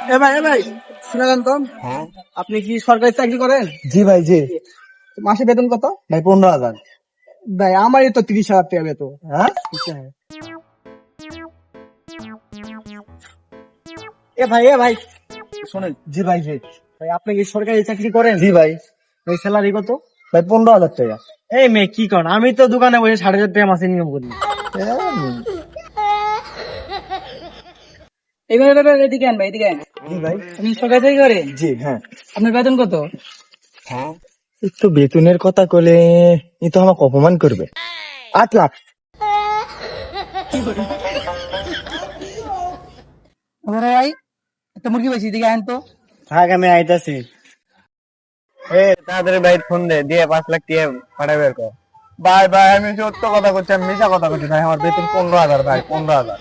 এ ভাই এ ভাই শুনেলেন তো। আপনি কি সরকারি চাকরি করেন? জি ভাই জি। মাসে বেতন কত? ভাই পনেরো হাজার। ভাই আমারই তো তিরিশ হাজার টাকা বেতন। হ্যাঁ? এ ভাই এ ভাই। শোনেন। জি ভাই জি। ভাই আপনি কি সরকারি চাকরি করেন? জি ভাই। ভাই স্যালারি কত? ভাই পনেরো হাজার টাকা। এই মেয়ে কি করেন আমি তো দোকানে বসে সাড়ে হাজার টাকা মাসে নিয়ম করি। এবারে এদিকে আন ভাই এদিকে আন। জি ভাই। আপনি সরকারি চাকরি করেন জি হ্যাঁ। আপনার বেতন কত? একটু বেতনের কথা কলে ই তো আমাকে অপমান করবে। আট লাখ। ভাই একটা মুরগি বেশি আন তো। থাক আমি আইতাছি। এ তাড়াতাড়ি ভাই ফোন দে দিয়ে পাঁচ লাখ দিয়ে পাঠাই বের কর। ভাই ভাই আমি সত্য কথা করছি আমি মিশা কথা করছি ভাই আমার বেতন পনেরো হাজার ভাই পনেরো হাজার।